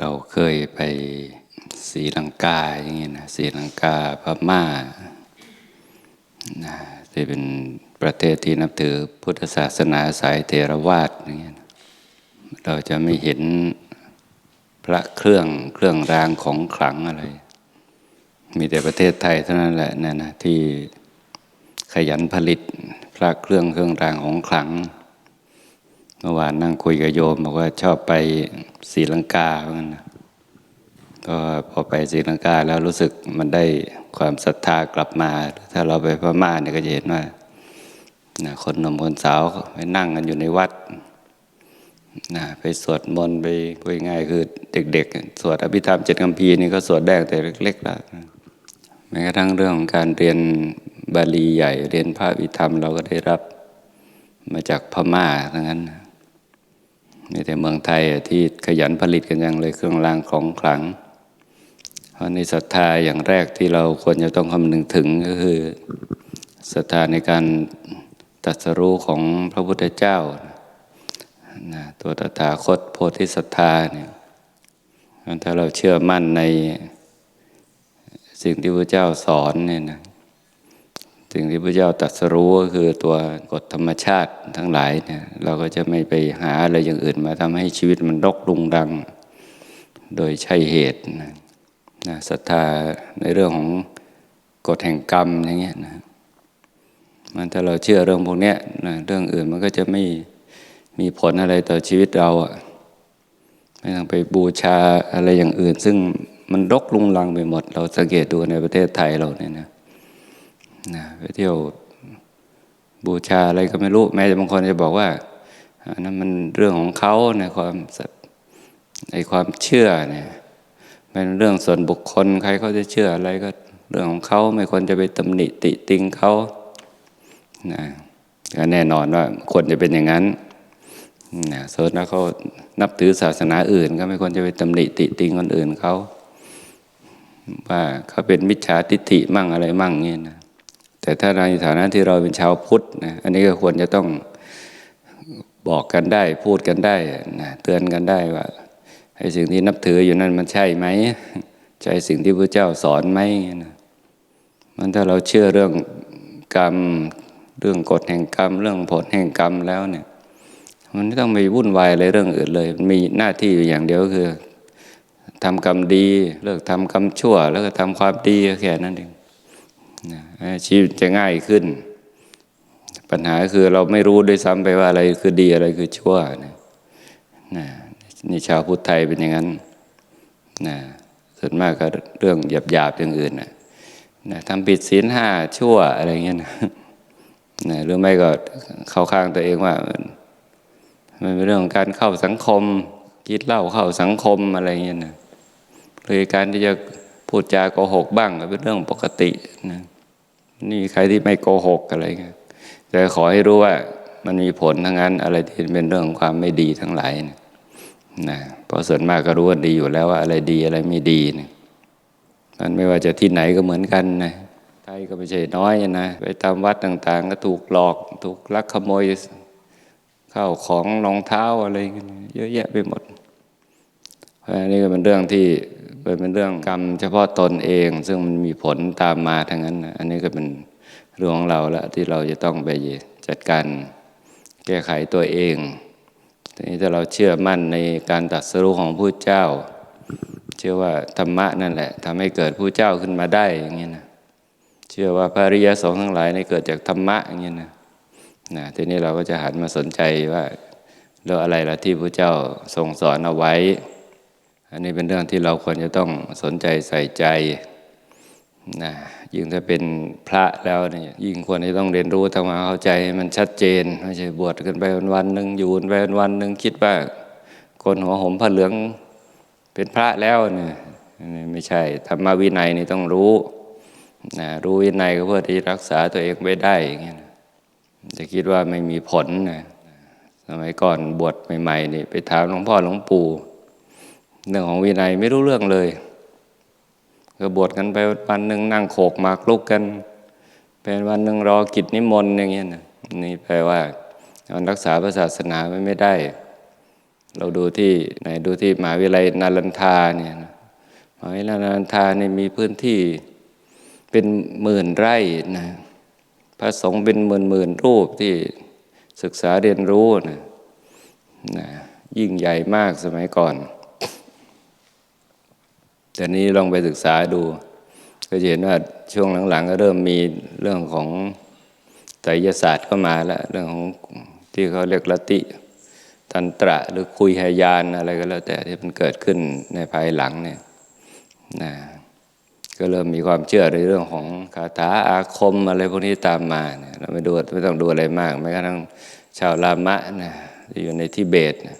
เราเคยไปศรีลังกาอย่างเงี้ยนะศรีลังกาพม่านะที่เป็นประเทศที่นับถือพุทธศาสนาสายเทรวาสอย่างเงี้ยเราจะไม่เห็นพระเครื่องเครื่องรางของขลังอะไร มีแต่ประเทศไทยเท่านั้นแหละนี่ยนะที่ขยันผลิตพระเครื่องเครื่องรางของขลัง เมื่อวานนั่งคุยกับโยมบอกว่าชอบไปศรีลังกาเหมือนกันนก็พอไปศรีลังกาแล้วรู้สึกมันได้ความศรัทธากลับมา ถ้าเราไปพม่าเนี่ยก็จะเห็นว่านะคนหนุ่มคนสาวไปนั่งกันอยู่ในวัดนะไปสวดมนต์ไปพูดง่ายคือเด็ก ๆ สวดอภิธรรมเจ็ดคำพีนี่ก็สวดได้ตั้งแต่เล็กๆแล้วแม้กระทั่งเรื่องของการเรียนบาลีใหญ่ เรียนพระอภิธรรมเราก็ได้รับมาจากพม่าทั้งนั้นนะ มีแต่เมืองไทยที่ขยันผลิตกันอย่างเลยเครื่องรางของขลัง เพราะในศรัทธาอย่างแรกที่เราควรจะต้องคำนึงถึงก็คือศรัทธาในการตัสรู้ของพระพุทธเจ้านะตัวตถาคตโพธิศรัทธาเนี่ยถ้าเราเชื่อมั่นในสิ่งที่พระเจ้าสอนเนี่ยนะ สิ่งที่พระเจ้าตรัสรู้ก็คือตัวกฎธรรมชาติทั้งหลายเนี่ยเราก็จะไม่ไปหาอะไรอย่างอื่นมาทำให้ชีวิตมันรกรุงรัง โดยใช่เหตุนะศรัทธาในเรื่องของกฎแห่งกรรมอย่างเงี้ยนะมันถ้าเราเชื่อเรื่องพวกเนี้ยนะเรื่องอื่นมันก็จะไม่มีผลอะไรต่อชีวิตเราอะไม่ต้องไปบูชาอะไรอย่างอื่น ซึ่งมันรกรุงรังไปหมด เราสังเกตดูในประเทศไทยเราเนี่ยนะ นะไปเที่ยวบูชาอะไรก็ไม่รู้ แม้แต่บางคนจะบอกว่านั้นมันเรื่องของเขาในความในความเชื่อเนี่ยเป็นเรื่องส่วนบุคคลใครเขาจะเชื่ออะไรก็เรื่องของเขาไม่ควรจะไปตำหนิติติงเขานะก็แน่นอนว่าควรจะเป็นอย่างนั้นนะส่วนถ้าเขานับถือศาสนาอื่น ก็ไม่ควรจะไปตำหนิติติงคนอื่นเขาว่าเขาเป็นมิจฉาทิฏฐิมั่งอะไรมั่งเงี้ยนะ แต่ถ้าในฐานะที่เราเป็นชาวพุทธนะอันนี้ก็ควรจะต้องบอกกันได้พูดกันได้นะเตือนกันได้ว่าไอ้สิ่งที่นับถืออยู่นั่นมันใช่ไหมใช่สิ่งที่พระเจ้าสอนไหมนะมันถ้าเราเชื่อเรื่องกรรมเรื่องกฎแห่งกรรม เรื่องผลแห่งกรรมแล้วเนี่ย มันไม่ต้องไปวุ่นวายอะไรเรื่องอื่นเลย มีหน้าที่อยู่อย่างเดียวก็คือทำกรรมดี เลิกทำกรรมชั่ว แล้วก็ทำความดีแค่นั้นเอง ชีวิตจะง่ายขึ้น ปัญหาคือเราไม่รู้ด้วยซ้ำไปว่าอะไรคือดีอะไรคือชั่วนะนะนี่ชาวพุทธไทยเป็นอย่างนั้นนะส่วนมากก็เรื่องหยาบๆอย่างอื่นนะนะทำผิดศีลห้าชั่วอะไรเงี้ยนะนะหรือไม่ก็เข้าข้างตัวเองว่า มันเป็นเรื่องของการเข้าสังคมกินเหล้าเข้าสังคมอะไรเงี้ยนะเลยการที่จะ พูดจาโกหกบ้างเป็นเรื่องปกตินะนี่ใครที่ไม่โกหกอะไรเงี้ยแต่ขอให้รู้ว่ามันมีผลทั้งนั้น อะไรที่เป็นเรื่องความไม่ดีทั้งหลายนะนะเพราะส่วนมากก็รู้กันดีอยู่แล้วว่าอะไรดีอะไรไม่ดีนะมันไม่ว่าจะที่ไหนก็เหมือนกันนะไทยก็ไม่ใช่น้อยนะไปตามวัดต่างๆ ก็ถูกหลอก ถูกลักขโมยข้าวของรองเท้าอะไรเยอะแยะไปหมดเพราะนี่ก็เป็นเรื่องที่ เป็นเรื่องกรรมเฉพาะตนเอง ซึ่งมันมีผลตามมาทั้งนั้น อันนี้ก็เป็นเรื่องของเราละที่เราจะต้องไปจัดการแก้ไขตัวเองทีนี้ถ้าเราเชื่อมั่นในการตัดสรุของผู้เจ้า เชื่อว่าธรรมะนั่นแหละทำให้เกิดผู้เจ้าขึ้นมาได้อย่างนี้นะเชื่อว่าพระริยสงฆ์ทั้งหลายในเกิดจากธรรมะอย่างนี้นะนะทีนี้เราก็จะหันมาสนใจว่าแล้วอะไรล่ะที่พระเจ้าทรงสอนเอาไว้ อันนี้เป็นเรื่องที่เราควรจะต้องสนใจใส่ใจนะยิ่งถ้าเป็นพระแล้วเนี่ยยิ่งควรจะต้องเรียนรู้ทำความเข้าใจให้มันชัดเจนไม่ใช่บวชกันไปวันๆหนึ่งอยู่ไปวันหนึ่งคิดว่า คนหัวหมผ้าเหลืองเป็นพระแล้วเนี่ยไม่ใช่ธรรมวินัยนี่ต้องรู้นะรู้วินัยก็เพื่อที่รักษาตัวเองไว้ได้อย่างเงี้ยจะคิดว่าไม่มีผลนะสมัยก่อนบวชใหม่ๆนี่ไปถามหลวงพ่อหลวงปู่ เรื่องของวินัยไม่รู้เรื่องเลยก็บวชกันไปวันหนึ่งนั่งโขกหมากลุกกัน เป็นวันหนึ่งรอกิจนิมนต์อย่างเงี้ยนะนี่แปลว่ามันรักษาศาสนาไม่ได้ เราดูที่ไหนดูที่มหาวิทยาลัยนารันทาเนี่ยนะมหาวิทยาลัยนารันทาเนี่ยมีพื้นที่เป็นหมื่นไร่นะพระสงฆ์เป็นหมื่นหมื่นรูปที่ศึกษาเรียนรู้นะนะยิ่งใหญ่มากสมัยก่อน แต่นี้ลองไปศึกษาดู ก็จะเห็นว่าช่วงหลังๆ ก็เริ่มมีเรื่องของไสยศาสตร์เข้ามาแล้ว เรื่องของที่เขาเรียกลัทธิตันตระหรือคุยหายานอะไรก็แล้วแต่ที่มันเกิดขึ้นในภายหลังเนี่ยนะก็เริ่มมีความเชื่อในเรื่องของคาถาอาคมอะไรพวกนี้ตามมาเนี่ยเราไม่ดูไม่ต้องดูอะไรมากแม้กระทั่งชาวลามะนะที่อยู่ในทิเบตนะ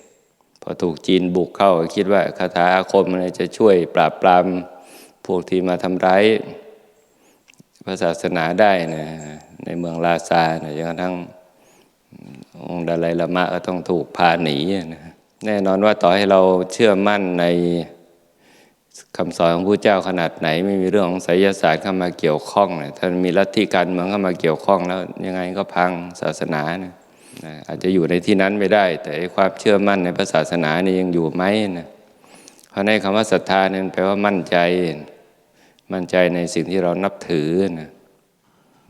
อถูกจีนบุกเข้าคิดว่าคาถาอาคมมันจะช่วยปราบปรามพวกที่มาทำร้ายพระศาสนาได้นะในเมืองลาซานะจนกระทั่งองค์ดาไลลามะก็ต้องถูกพาหนีนะแน่นอนว่าต่อให้เราเชื่อมั่นในคำสอนของพระเจ้าขนาดไหน ไม่มีเรื่องของไสยศาสตร์เข้ามาเกี่ยวข้องนะถ้ามีลัทธิการเมืองเข้ามาเกี่ยวข้องแล้วยังไงก็พังศาสนานะ นะอาจจะอยู่ในที่นั้นไม่ได้ แต่ความเชื่อมั่นในพระศาสนานี่ยังอยู่ไหมนะเพราะในคำว่าศรัทธานี่แปลว่ามั่นใจ มั่นใจในสิ่งที่เรานับถือนะ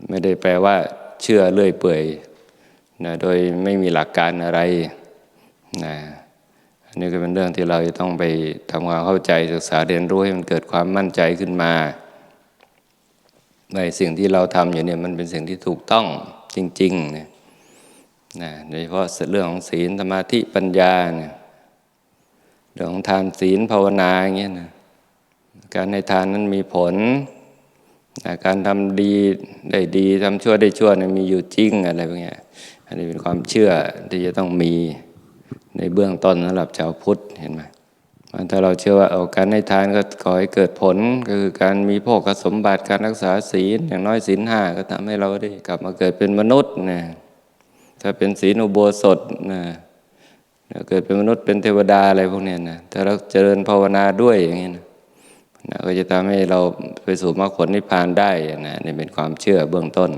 ไม่ได้แปลว่า เชื่อเลื่อยเปื่อยนะโดยไม่มีหลักการอะไรนะอันนี้ก็เป็นเรื่องที่เราจะต้องไปทำความเข้าใจศึกษาเรียนรู้ให้มันเกิดความมั่นใจขึ้นมา ในสิ่งที่เราทำอยู่เนี่ยมันเป็นสิ่งที่ถูกต้องจริงๆนะ นะโดยเฉพาะเรื่องของศีลสมาธิปัญญาเนี่ยเรื่องของทานศีลภาวนาอย่างเงี้ยนะการในทานนั้นมีผลนะการทำดีได้ดีทำชั่วได้ชั่วเนี่ยมีอยู่จริงอะไรพวกเนี้ยอันนี้เป็นความเชื่อที่จะต้องมีในเบื้องต้นสำหรับชาวพุทธเห็นไหมมันถ้าเราเชื่อว่าเอาการให้ทานก็ก่อให้เกิดผลก็คือการมีโภคสมบัติการรักษาศีลอย่างน้อยศีลห้าก็ทำให้เราได้กลับมาเกิดเป็นมนุษย์นะ ถ้าเป็นศีลอุโบสถนะเกิดเป็นมนุษย์เป็นเทวดาอะไรพวกนี้นะถ้าเราเจริญภาวนาด้วยอย่างนี้นะนะก็จะทำให้เราไปสู่มรรคผลนิพพานได้นะนี่เป็นความเชื่อเบื้องต้น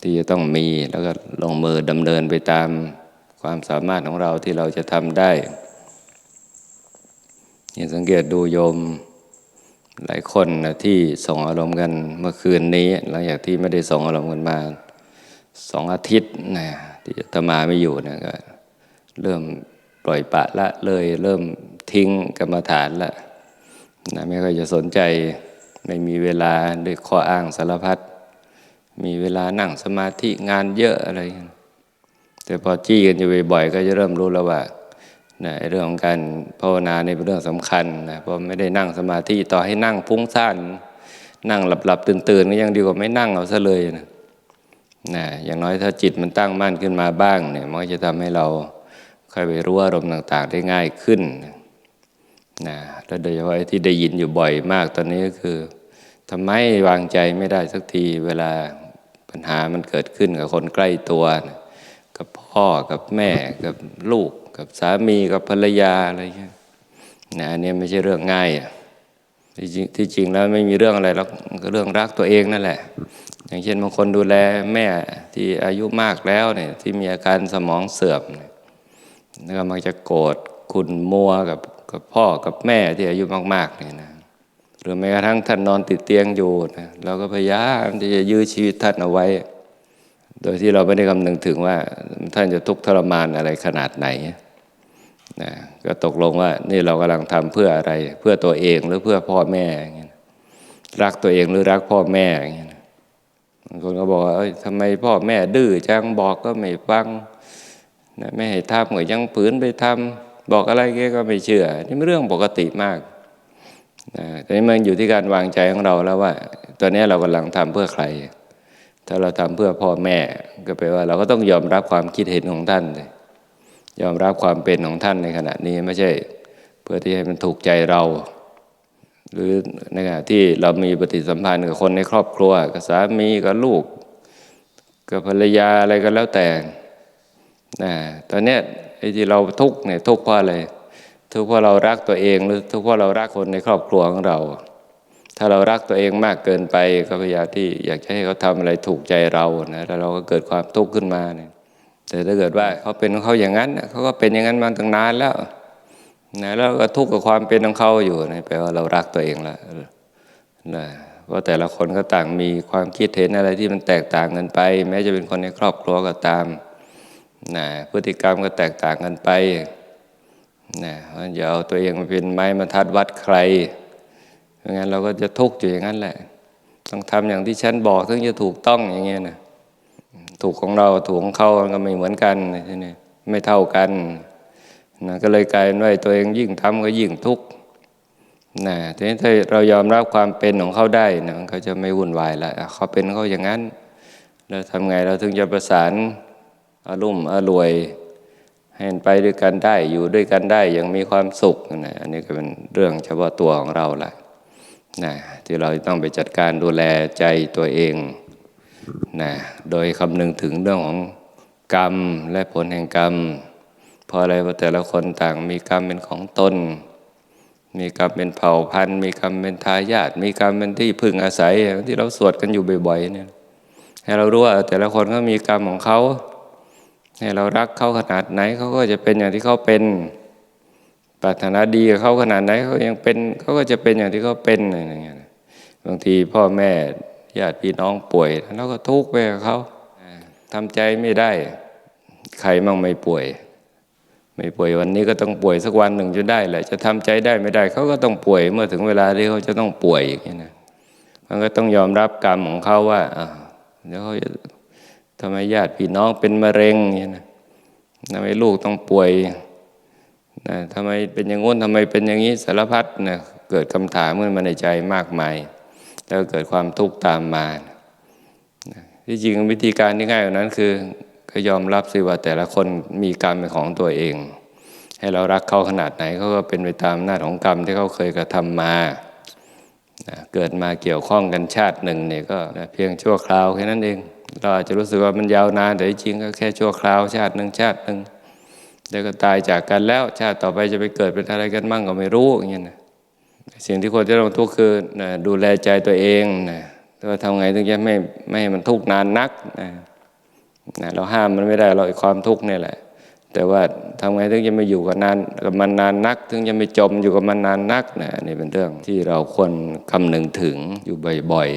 ที่จะต้องมีแล้วก็ลงมือดำเนินไปตามความสามารถของเราที่เราจะทำได้ยังสังเกตดูโยมหลายคนนะที่ส่งอารมณ์กันเมื่อคืนนี้ หลังจากที่ไม่ได้ส่งอารมณ์กันมาสองอาทิตย์นะ ที่จะตมาไม่อยู่นะก็เริ่มปล่อยปะละเลยเริ่มทิ้งกรรมฐานละนะไม่ค่อยจะสนใจไม่มีเวลาด้วยข้ออ้างสารพัดมีเวลานั่งสมาธิงานเยอะอะไร แต่พอจี้กันอยู่บ่อยๆก็จะเริ่มรู้แล้วว่านะเรื่องของการภาวนาในเป็นเรื่องสำคัญนะเพราะไม่ได้นั่งสมาธิต่อให้นั่งพุ่งซ่าน นั่งหลับๆตื่นๆก็ยังดีกว่าไม่นั่งเอาซะเลยนะ นะอย่างน้อยถ้าจิตมันตั้งมั่นขึ้นมาบ้างเนี่ยมันก็จะทำให้เราค่อยไปรู้อารมณ์ต่าง ๆ ได้ง่ายขึ้นนะแล้วโดยเฉพาะที่ได้ยินอยู่บ่อยมากตอนนี้ก็คือทำไมวางใจไม่ได้สักทีเวลาปัญหามันเกิดขึ้นกับคนใกล้ตัวนะกับพ่อกับแม่กับลูก กับสามีกับภรรยาอะไรเงี้ยนะอันนี้ไม่ใช่เรื่องง่ายที่จริงที่จริงแล้วไม่มีเรื่องอะไรหรอกก็เรื่องรักตัวเองนั่นแหละ อย่างเช่นบางคนดูแลแม่ที่อายุมากแล้วเนี่ยที่มีอาการสมองเสื่อมเนี่ยแล้วก็มักจะโกรธขุนมัวกับกับพ่อกับแม่ที่อายุมากๆเนี่ยนะหรือแม้กระทั่งท่านนอนติดเตียงอยู่นะเราก็พยายามที่จะยื้อชีวิตท่านเอาไว้ โดยที่เราไม่ได้คำนึงถึงว่าท่านจะทุกข์ทรมานอะไรขนาดไหนนะก็ตกลงว่านี่เรากำลังทำเพื่ออะไรเพื่อตัวเองหรือเพื่อพ่อแม่ รักตัวเองหรือรักพ่อแม่อย่างเงี้ย คนก็บอกว่าเอ้ยทำไมพ่อแม่ดื้อจังบอกก็ไม่ฟังนะไม่ให้ทำก็ยังฝืนไปทำบอกอะไรแกก็ไม่เชื่อ นี่เป็นเรื่องปกติมากนะแต่นี้มันอยู่ที่การวางใจของเราแล้วว่า ตอนนี้เรากำลังทำเพื่อใคร ถ้าเราทำเพื่อพ่อแม่ ก็แปลว่าเราก็ต้องยอมรับความคิดเห็นของท่านเลยยอมรับความเป็นของท่านในขณะนี้ไม่ใช่ เพื่อที่ให้มันถูกใจเรา หรือในขณะที่เรามีปฏิสัมพันธ์กับคนในครอบครัว กับสามีกับลูก กับภรรยาอะไรก็แล้วแต่นะตอนนี้ไอ้ที่เราทุกข์เนี่ยทุกข์เพราะอะไรทุกข์เพราะเรารักตัวเองหรือทุกข์เพราะเรารักคนในครอบครัวของเรา ถ้าเรารักตัวเองมากเกินไปก็พยายามที่อยากจะให้เขาทำอะไรถูกใจเรานะแล้วเราก็เกิดความทุกข์ขึ้นมาเนี่ยแต่ถ้าเกิดว่าเขาเป็นของเขาอย่างนั้นเขาก็เป็นอย่างนั้นมาตั้งนานแล้ว นะแล้วก็ทุกข์กับความเป็นของเขาอยู่นะแปลว่าเรารักตัวเองละนะเพราะแต่ละคนก็ต่างมีความคิดเห็นอะไรที่มันแตกต่างกันไป แม้จะเป็นคนในครอบครัวก็ตามนะพฤติกรรมก็แตกต่างกันไปนะอย่าเอาตัวเองมาเป็นไม้บรรทัดวัดใครไม่งั้นเราก็จะทุกข์อยู่อย่างนั้นแหละ ต้องทำอย่างที่ฉันบอกถึงจะถูกต้องอย่างเงี้ยนะถูกของเราถูกของเขาก็ไม่เหมือนกันใช่ไหมไม่เท่ากัน นะก็เลยกลายเป็นว่าตัวเองยิ่งทำก็ยิ่งทุกข์นะทีนี้ถ้าเรายอมรับความเป็นของเขาได้นะเขาจะไม่วุ่นวายละเขาเป็นเขาอย่างนั้น เราทำไงเราถึงจะประสานอารมณ์อรวยให้ไปด้วยกันได้อยู่ด้วยกันได้อย่างมีความสุขนะอันนี้ก็เป็นเรื่องเฉพาะตัวของเราละนะที่เราต้องไปจัดการดูแลใจตัวเองนะโดยคำนึงถึงเรื่องของกรรมและผลแห่งกรรม เพราะอะไรเพราะแต่ละคนต่างมีกรรมเป็นของตน มีกรรมเป็นเผ่าพันธุ์ มีกรรมเป็นทายาทมีกรรมเป็นที่พึ่งอาศัยอย่างที่เราสวดกันอยู่บ่อยๆเนี่ยให้เรารู้ว่าแต่ละคนก็มีกรรมของเขาให้เรารักเขาขนาดไหนเขาก็จะเป็นอย่างที่เขาเป็นปรารถนาดีกับเขาขนาดไหนเขายังเป็นเขาก็จะเป็นอย่างที่เขาเป็นอะไรอย่างเงี้ยบางทีพ่อแม่ญาติพี่น้องป่วยเราก็ทุกข์ไปกับเขาทำใจไม่ได้ ใครมั่งไม่ป่วย ไม่ป่วยวันนี้ก็ต้องป่วยสักวันหนึ่งจะได้แหละ จะทำใจได้ไม่ได้เขาก็ต้องป่วยเมื่อถึงเวลาที่เขาจะต้องป่วยอย่างนี้นะมันก็ต้องยอมรับกรรมของเขาว่าอ่าเดี๋ยวเขาจะทำไมญาติพี่น้องเป็นมะเร็งอย่างนี้นะทำไมลูกต้องป่วยนะทำไมเป็นอย่างงู้นทำไมเป็นอย่างนี้สารพัดนะเกิดคำถามขึ้นมาในใจมากมาย แล้วเกิดความทุกข์ตามมานะที่จริงวิธีการที่ง่ายกว่านั้นคือ ก็ยอมรับสิว่าแต่ละคนมีกรรมเป็นของตัวเอง ให้เรารักเขาขนาดไหนเขาก็เป็นไปตามหน้าของกรรมที่เขาเคยกระทำมาเกิดมาเกี่ยวข้องกันชาติหนึ่งเนี่ยก็เพียงชั่วคราวแค่นั้นเอง เราอาจจะรู้สึกว่ามันยาวนานแต่จริงก็แค่ชั่วคราวชาติหนึ่งชาติหนึ่งแล้วก็ตายจากกันแล้วชาติต่อไปจะไปเกิดเป็นอะไรกันมั่งก็ไม่รู้อย่างเงี้ยนะสิ่งที่ควรจะต้องทุกข์คือนะดูแลใจตัวเองนะว่าทำไงถึงจะไม่ไม่ให้มันทุกข์นานนักนะ นะเราห้ามมันไม่ได้เราไอ้ความทุกข์นี่แหละ แต่ว่าทำไงถึงจะไม่อยู่กับนานกับมันนานนัก ถึงจะไม่จมอยู่กับมันนานนักนะนี่เป็นเรื่องที่เราควรคำนึงถึงอยู่บ่อย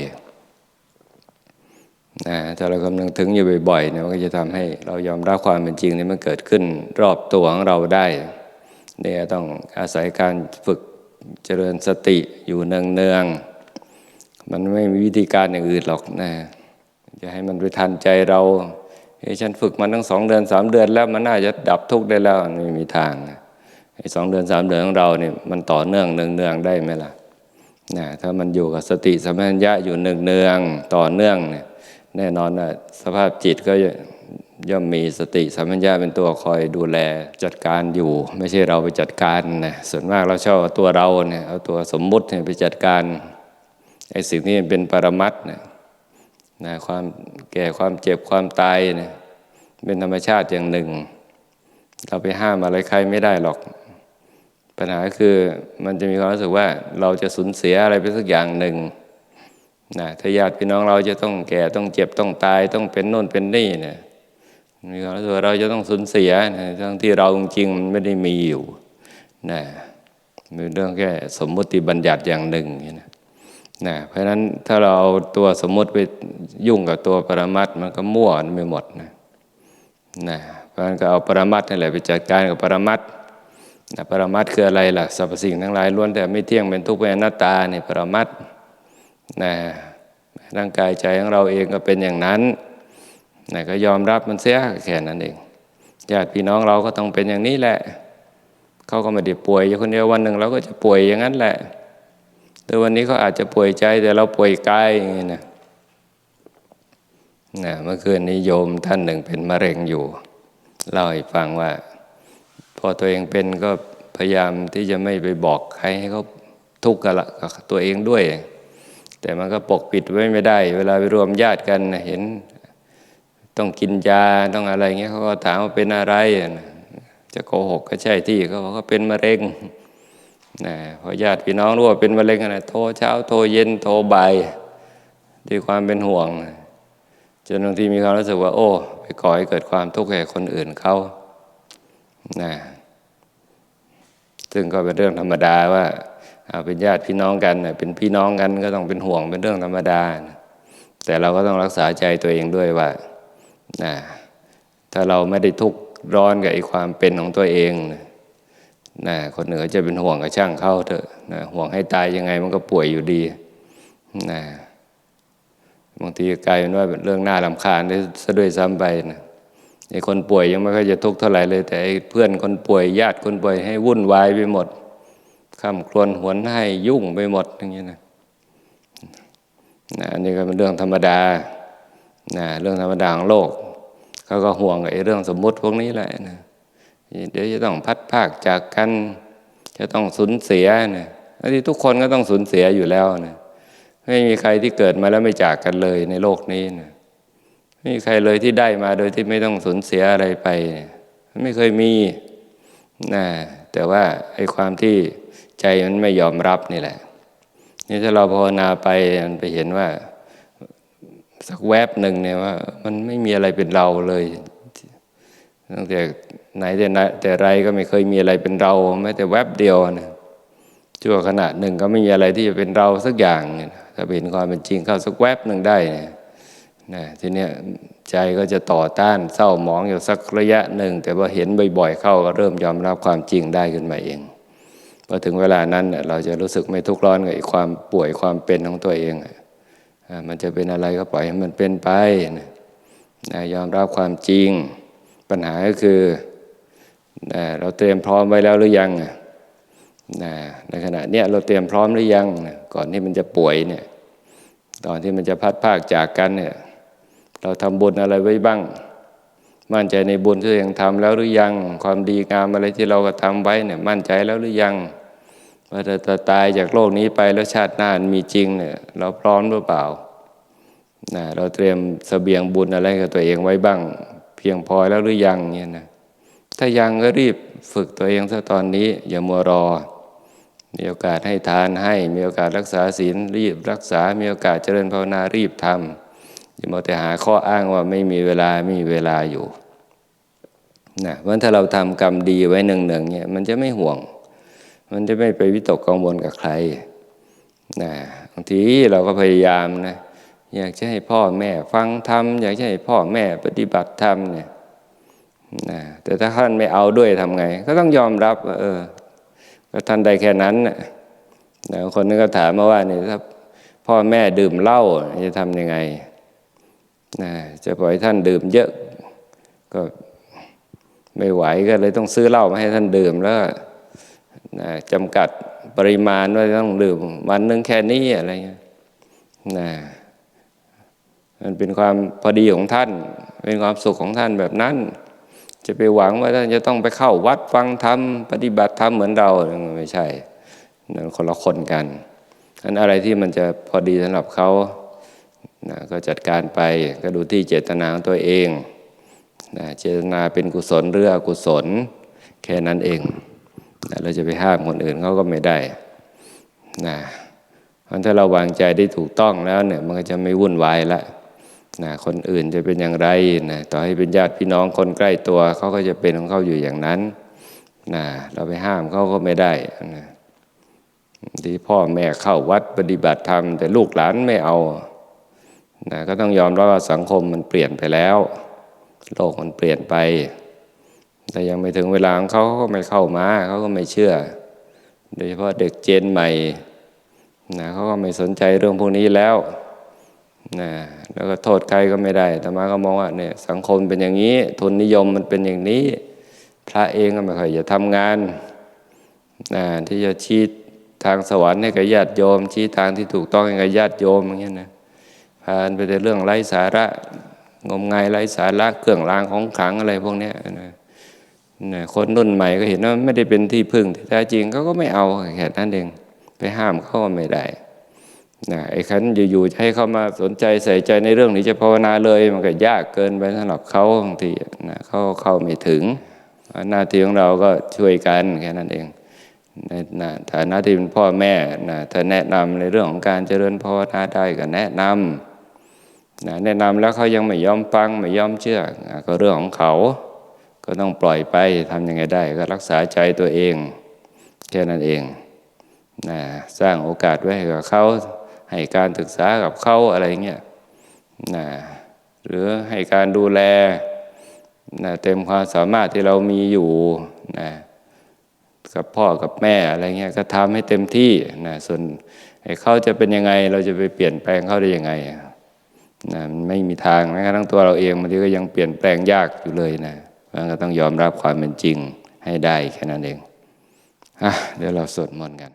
ๆนะถ้าเราคำนึงถึงอยู่บ่อยๆเนี่ยมันก็จะทำให้เรายอมรับความเป็นจริงที่มันเกิดขึ้นรอบตัวของเราได้เนี่ยต้องอาศัยการฝึกเจริญสติอยู่เนืองๆมันไม่มีวิธีการอย่างอื่นหรอกนะจะให้มันไปทันใจเรา เฮ้ฉันฝึกมันตั้งสองเดือนสามเดือนแล้วมันน่าจะดับทุกข์ได้แล้วไม่มีทางไอ้สองเดือนสามเดือนของเราเนี่ยมันต่อเนื่องเนืองๆได้ไหมล่ะนะถ้ามันอยู่กับสติสัมปชัญญะอยู่เนืองๆต่อเนื่องเนี่ยแน่นอนนะสภาพจิตก็ย่อมมีสติสัมปชัญญะเป็นตัวคอยดูแลจัดการอยู่ ไม่ใช่เราไปจัดการนะส่วนมากเราชอบเอาตัวเราเนี่ยเอาตัวสมมุติเนี่ยไปจัดการไอ้สิ่งที่เป็นปรมัตเนี่ย นะความแก่ความเจ็บความตายเนี่ยเป็นธรรมชาติอย่างหนึ่ง เราไปห้ามอะไรใครไม่ได้หรอก ปัญหาคือมันจะมีความรู้สึกว่าเราจะสูญเสียอะไรไปสักอย่างหนึ่งนะถ้าญาติพี่น้องเราจะต้องแก่ต้องเจ็บต้องตายต้องเป็นโน่นเป็นนี่เนี่ยมีความรู้สึกว่าเราจะต้องสูญเสียนะทั้งที่เราจริงมันไม่ได้มีอยู่นะเป็นเรื่องแค่สมมติบัญญัติอย่างหนึ่งนะ นะเพราะฉะนั้นถ้าเราเอาตัวสมมติไปยุ่งกับตัวปรมัตมันก็มั่วไม่หมดนะนะเพราะฉะนั้นก็เอาปรมัตนี่แหละไปจัดการกับปรมัตนะปรมัตคืออะไรล่ะสรรพสิ่งทั้งหลายล้วนแต่ไม่เที่ยงเป็นทุกข์เป็นอนัตตาเนี่ยปรมัตนะร่างกายใจของเราเองก็เป็นอย่างนั้นนะก็ยอมรับมันเสียแค่นั้นเองญาติพี่น้องเราก็ต้องเป็นอย่างนี้แหละเขาก็ไม่ได้ป่วยอยู่คนเดียววันหนึ่งเราก็จะป่วยอย่างนั้นแหละ แต่วันนี้เขาอาจจะป่วยใจแต่เราป่วยกายอย่างนี้นะนะเมื่อคืนนี้โยมท่านหนึ่งเป็นมะเร็งอยู่เล่าให้ฟังว่า พอตัวเองเป็นก็พยายามที่จะไม่ไปบอกใครให้เขาทุกข์กับตัวเองด้วย แต่มันก็ปกปิดไว้ไม่ได้ เวลาไปรวมญาติกันเห็น ต้องกินยาต้องอะไรเงี้ยเขาก็ถามว่าเป็นอะไร จะโกหกก็ใช่ที่เขาบอกเขาเป็นมะเร็ง นะพอญาติพี่น้องรู้ว่าเป็นมะเร็งนะโทรเช้าโทรเย็นโทรบ่ายด้วยความเป็นห่วงจนบางทีมีความรู้สึกว่า โอ้ ไปก่อให้เกิดความทุกข์แก่คนอื่นเขานะซึ่งก็เป็นเรื่องธรรมดาว่าเป็นญาติพี่น้องกันเป็นพี่น้องกันก็ต้องเป็นห่วงเป็นเรื่องธรรมดานะแต่เราก็ต้องรักษาใจตัวเองด้วยว่านะถ้าเราไม่ได้ทุกข์ร้อนกับไอ้ความเป็นของตัวเองนะ นะคนเหนือจะเป็นห่วงกับช่างเข้าเถอะนะห่วงให้ตายยังไงมันก็ป่วยอยู่ดีนะบางทีกลายเป็นว่าเป็นเรื่องหน่ารำคาญได้ซะด้วยซ้ำไปนะไอ้คนป่วยยังไม่ค่อยจะทุกข์เท่าไหร่เลย แต่ไอ้เพื่อนคนป่วยญาติคนป่วยให้วุ่นวายไปหมดข้ามครวนหวนให้ยุ่งไปหมดอย่างนี้นะนะอันนี้ก็เป็นเรื่องธรรมดานะเรื่องธรรมดาของโลกเขาก็ห่วงไอ้เรื่องสมมุติพวกนี้แหละนะ เดี๋ยวจะต้องพัดภาคจากกัน จะต้องสูญเสียนะอันนี้ทุกคนก็ต้องสูญเสียอยู่แล้วนะไม่มีใครที่เกิดมาแล้วไม่จากกันเลยในโลกนี้นะไม่มีใครเลยที่ได้มาโดยที่ไม่ต้องสูญเสียอะไรไปนะไม่เคยมีนะแต่ว่าไอ้ความที่ใจมันไม่ยอมรับนี่แหละ นี่ถ้าเราภาวนาไปมันไปเห็นว่า สักแวบหนึ่งเนี่ยว่า มันไม่มีอะไรเป็นเราเลย ตั้งแต่ไหนแต่ไหนแต่ไรก็ไม่เคยมีอะไรเป็นเราแม้แต่แวบเดียวนะชั่วขณะหนึ่งก็ไม่มีอะไรที่จะเป็นเราสักอย่างถ้าเห็นความเป็นจริงเข้าสักแวบหนึ่งได้นี่ยนะทีเนี้ยใจก็จะต่อต้านเศร้าหมองอยู่สักระยะหนึ่ง แต่ว่าเห็นบ่อย ๆ เข้าก็เริ่มยอมรับความจริงได้ขึ้นมาเองพอถึงเวลานั้นเราจะรู้สึกไม่ทุกข์ร้อนกับความป่วยความเป็นของตัวเองมันจะเป็นอะไรก็ปล่อยให้มันเป็นไปนะยอมรับความจริง ปัญหาก็คือเราเตรียมพร้อมไว้แล้วหรือยังในขณะนี้เราเตรียมพร้อมหรือยัง ก่อนที่มันจะป่วยเนี่ยตอนที่มันจะพัดภาคจากกันเนี่ยเราทำบุญอะไรไว้บ้าง มั่นใจในบุญที่ยังทำแล้วหรือยัง ความดีงามอะไรที่เราก็ทำไว้เนี่ยมั่นใจแล้วหรือยังว่าจะตายจากโลกนี้ไปแล้วชาติหน้ามีจริงเนี่ยเราพร้อมหรือเปล่านะเราเตรียมสเสบียงบุญอะไรกับตัวเองไว้บ้าง เพียงพอแล้วหรือยังเนี่ยนะถ้ายังก็รีบฝึกตัวเองซะตอนนี้ อย่ามัวรอ มีโอกาสให้ทานให้ มีโอกาสรักษาศีลรีบรักษา มีโอกาสเจริญภาวนารีบทำอย่ามาแต่หาข้ออ้างว่าไม่มีเวลาไม่มีเวลาอยู่นะเพราะถ้าเราทำกรรมดีไว้หนึ่งหนึ่งเนี่ยมันจะไม่ห่วง มันจะไม่ไปวิตกกังวลกับใครนะบางทีเราก็พยายามนะ อยากจะให้พ่อแม่ฟังธรรมอยากจะให้พ่อแม่ปฏิบัติธรรมเนี่ยนะแต่ถ้าท่านไม่เอาด้วยทำไง ก็ต้องยอมรับว่าเออ ก็ท่านได้แค่นั้นนะคนนึงก็ถามมาว่าเนี่ยถ้าพ่อแม่ดื่มเหล้าจะทำยังไงนะจะปล่อยท่านดื่มเยอะ ก็ไม่ไหวก็เลยต้องซื้อเหล้ามาให้ท่านดื่มแล้วนะจำกัดปริมาณว่าต้องดื่ม วันนึงแค่นี้อะไรเงี้ยนะ มันเป็นความพอดีของท่าน เป็นความสุขของท่านแบบนั้น จะไปหวังว่าท่านจะต้องไปเข้าวัดฟังธรรมปฏิบัติธรรมเหมือนเราไม่ใช่นั่นคนละคนกันอันอะไรที่มันจะพอดีสำหรับเขานะก็จัดการไปก็ดูที่เจตนาของตัวเองนะเจตนาเป็นกุศลหรืออกุศล แค่นั้นเองนะเราจะไปห้ามคนอื่นเขาก็ไม่ได้นะเพราะถ้าเราวางใจได้ถูกต้องแล้วเนี่ยมันก็จะไม่วุ่นวายละ นะคนอื่นจะเป็นอย่างไรนะต่อให้เป็นญาติพี่น้องคนใกล้ตัวเขาก็จะเป็นของเขาอยู่อย่างนั้นนะเราไปห้ามเขาก็ไม่ได้นะที่พ่อแม่เข้าวัดปฏิบัติธรรม แต่ลูกหลานไม่เอานะก็ต้องยอมรับว่าสังคมมันเปลี่ยนไปแล้ว โลกมันเปลี่ยนไป แต่ยังไม่ถึงเวลาของเขาก็ไม่เข้ามาเขาก็ไม่เชื่อ โดยเฉพาะเด็กเจนใหม่นะเขาก็ไม่สนใจเรื่องพวกนี้แล้ว นะแล้วก็โทษใครก็ไม่ได้ธรรมาก็มองว่าเนี่ยสังคมเป็นอย่างนี้ ทุนนิยมมันเป็นอย่างนี้ พระเองก็ไม่ค่อยจะทำงานนะที่จะชี้ทางสวรรค์ให้กับญาติโยม ชี้ทางที่ถูกต้องให้กับญาติโยมอย่างเงี้ยนะพานไปแต่เรื่องไร้สาระ งมงายไร้สาระเครื่องรางของขลังอะไรพวกนี้นะนะคนรุ่นใหม่ก็เห็นว่าไม่ได้เป็นที่พึ่งที่แท้จริงเขาก็ไม่เอาแค่นั้นเองไปห้ามเขาก็ไม่ได้ นะไอ้คันอยู่ๆให้เขามาสนใจใส่ใจในเรื่องนี้จะภาวนาเลย มันก็ยากเกินไปสำหรับเขาบางทีนะเขาเข้าไม่ถึง หน้าที่ของเราก็ช่วยกันแค่นั้นเองในฐานะที่เป็นพ่อแม่นะถ้าแนะนำในเรื่องของการเจริญภาวนาได้ก็แนะนำนะแนะนำแล้วเขายังไม่ยอมฟังไม่ยอมเชื่อนะก็เรื่องของเขา ก็ต้องปล่อยไปทำยังไงได้ ก็รักษาใจตัวเอง แค่นั้นเองนะสร้างโอกาสไว้ให้กับเขา ให้การศึกษากับเขาอะไรเงี้ยนะหรือให้การดูแลนะเต็มความสามารถที่เรามีอยู่นะกับพ่อกับแม่อะไรเงี้ยก็ทำให้เต็มที่นะส่วนให้เขาจะเป็นยังไงเราจะไปเปลี่ยนแปลงเขาได้ยังไงนะมันไม่มีทางแม้กระทั่งตัวเราเองบางทีก็ยังเปลี่ยนแปลงยากอยู่เลยนะมันก็ต้องยอมรับความเป็นจริงให้ได้แค่นั้นเองอะเดี๋ยวเราสวดมนต์กัน